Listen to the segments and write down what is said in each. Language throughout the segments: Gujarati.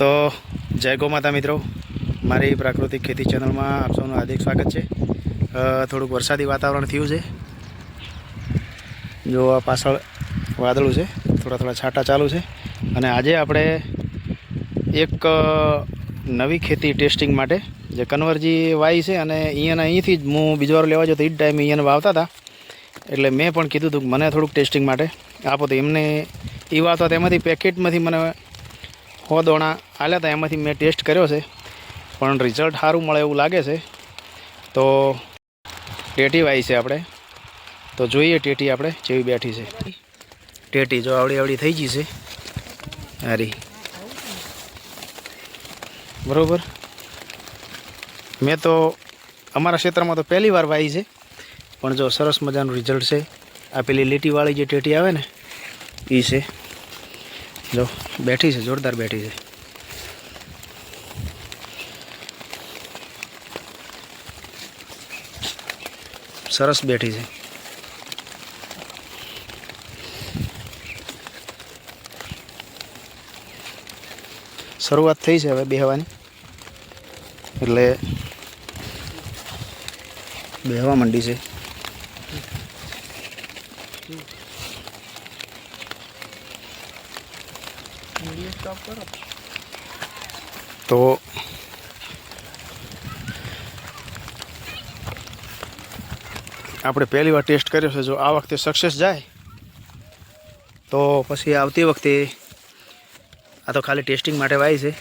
તો જય ગો માતા મિત્રો. મારી પ્રાકૃતિક ખેતી ચેનલમાં આપ સૌનું હાર્દિક સ્વાગત છે. થોડુંક વરસાદી વાતાવરણ થયું છે. જો આ પાછળ વાદળું છે, થોડા થોડા છાંટા ચાલુ છે. અને આજે આપણે એક નવી ખેતી ટેસ્ટિંગ માટે, જે કન્વરજી વાઈ છે અને અહીંયાના અહીંથી જ હું બીજો વાર લેવા જતો એ જ ટાઈમે અહીંયાને વાવતા હતા. એટલે મેં પણ કીધું હતું મને થોડુંક ટેસ્ટિંગ માટે. આપો તો એમને એ વાવતા તેમાંથી પેકેટમાંથી મને સો દોણા, આલ્યા હતા એમાંથી મેં ટેસ્ટ કર્યો છે. પણ રિઝલ્ટ સારું મળે એવું લાગે છે. તો ટેટી વાઈ છે આપણે. તો જોઈએ ટેટી આપણે, જેવી બેઠી છે. ટેટી જો આવડી આવડી થઈ ગઈ છે. હારી. બરાબર? મેં તો અમારા ક્ષેત્રમાં તો પહેલી વાર વાઈ છે. પણ જો સરસ મજાનું રિઝલ્ટ છે. આ પેલી લીટીવાળી જે ટેટી આવે ને એ છે. જો, બેઠી છે, જોરદાર બેઠી છે. સરસ બેઠી છે. શરૂઆત થઈ છે હવે બેહવાની. એટલે બેહવા માંડી છે. તો આપણે પહેલી વાર ટેસ્ટ કર્યો છે. જો આ વખતે સક્સેસ જાય, તો પછી આવતી વખતે આ તો ખાલી ટેસ્ટિંગ માટે વાય છે.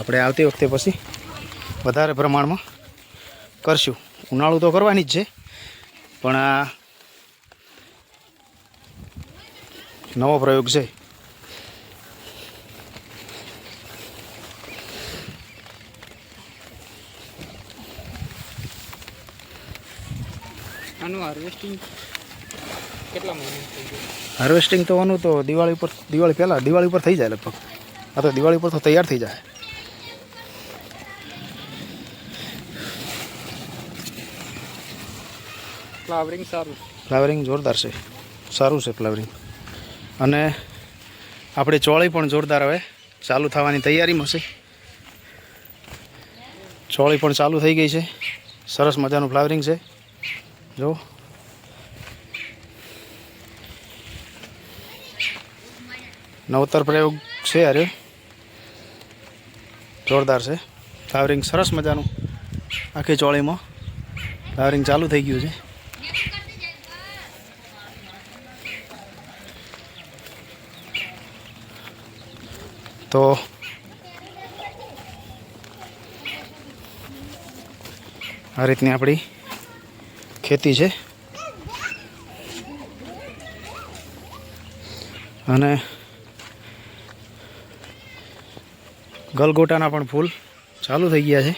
આપણે આવતી વખતે પછી વધારે પ્રમાણમાં કરશું. ઉનાળું તો કરવાની જ છે, પણ આ નવો પ્રયોગ છે. આનું હાર્વેસ્ટિંગ કેટલા મહિના હાર્વેસ્ટિંગ તો આનું તો દિવાળી ઉપર દિવાળી પહેલાં દિવાળી ઉપર થઈ જાય લગભગ. આ તો દિવાળી પર તો તૈયાર થઈ જાય. ફ્લાવરિંગ સારું. ફ્લાવરિંગ જોરદાર છે. સારું છે ફ્લાવરિંગ અને આપણે ચોળી પણ જોરદાર હવે ચાલુ થવાની તૈયારીમાં છે. ચોળી પણ ચાલુ થઈ ગઈ છે. સરસ મજાનું ફ્લાવરિંગ છે. જો. નવતર પ્રયોગ છે અરે. જોરદાર છે. ફ્લાવરિંગ સરસ મજાનું આખી ચોળીમાં. ફ્લાવરિંગ ચાલુ થઈ ગયું છે. તો આ રીતની આપણી ખેતી છે. અને ગલગોટાના પણ ફૂલ ચાલુ થઈ ગયા છે.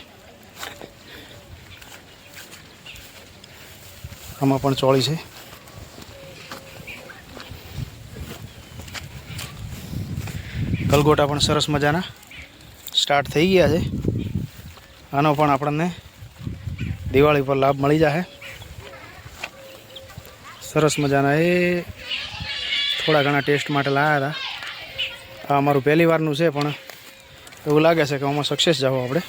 આમાં પણ ચોળી છે. ગલગોટા પણ સરસ મજાના સ્ટાર્ટ થઈ ગયા છે. આનો પણ આપણને દિવાળી પર લાભ મળી જશે સરસ મજાના એ. થોડા ઘણા ટેસ્ટ માટે લાવ્યા હતા. આ અમારું પહેલી વારનું છે પણ એવું લાગે છે કે આમાં સક્સેસ જાવ આપણે.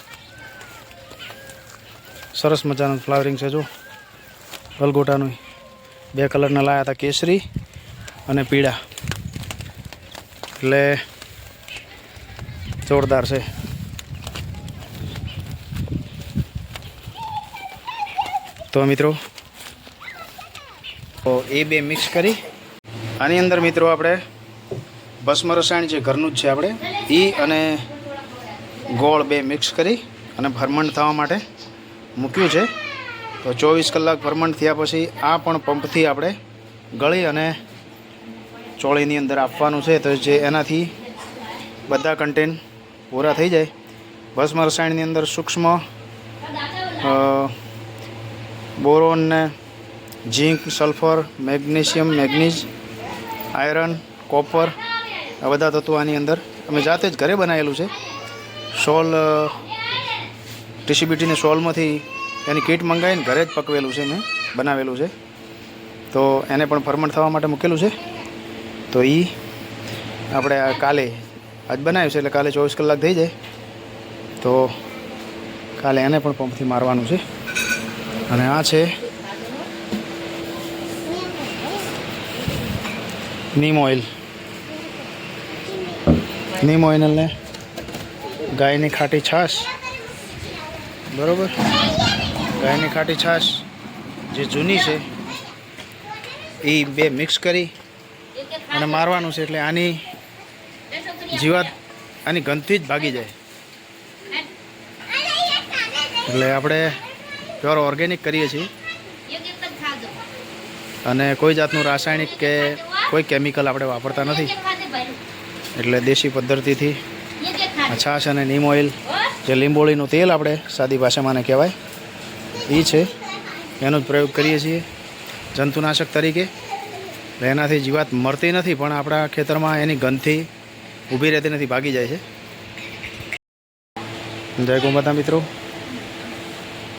સરસ મજાનું ફ્લાવરિંગ છે જો. ગલગોટાનું બે કલરના લાવ્યા હતા કેસરી અને પીળા. એટલે જોરદાર છે. તો મિત્રો તો એ બે મિક્સ કરી. આની અંદર મિત્રો આપણે ભસ્મ રસાયણ જે ઘરનું જ છે આપણે એ અને ગોળ બે મિક્સ કરી અને ફરમન્ટ થવા માટે મૂક્યું છે. તો ચોવીસ કલાક ફરમન્ટ થયા પછી આ પણ પંપથી આપણે ગળી અને ચોળીની અંદર આપવાનું છે. તો જે એનાથી બધા કન્ટેન પૂરા થઈ જાય. ભસ્મ રસાયણની અંદર સૂક્ષ્મ બોરોનને zinc, sulphur, magnesium, manganese, iron, copper, આ બધા તત્વો આની અંદર. અમે જાતે જ ઘરે બનાવેલું છે. સોલ ટીસીબીટીને સોલમાંથી એની કીટ મંગાવીને ઘરે જ પકવેલું છે મેં, બનાવેલું છે. તો એને પણ ફરમણ થવા માટે મૂકેલું છે. તો એ આપણે આ કાલે, આજ બનાવ્યું છે એટલે કાલે ચોવીસ કલાક થઈ જાય. તો કાલે એને પણ પંપથી મારવાનું છે. અને આ છે નીમ ઓઇલ નીમ ઓઇલને ગાયની ખાટી છાશ બરાબર ગાયની ખાટી છાશ જે જૂની છે એ બે મિક્સ કરી અને મારવાનું છે એટલે આની જીવાત આની ગંધથી જ ભાગી જાય એટલે આપણે પ્યોર ઓર્ગેનિક કરીએ છીએ અને કોઈ જાતનું રાસાયણિક કે કોઈ કેમિકલ આપણે વાપરતા નથી. એટલે દેશી પદ્ધતિથી છાશ અને નીમ ઓઇલ જે લીંબોળીનું તેલ આપણે સાદી ભાષામાં કહેવાય એ છે. એનો જ પ્રયોગ કરીએ છીએ. જંતુનાશક તરીકે. એનાથી જીવાત મરતી નથી, પણ આપણા ખેતરમાં એની ગંધથી ઊભી રહેતી નથી, ભાગી જાય છે. જય ગોમાતા મિત્રો.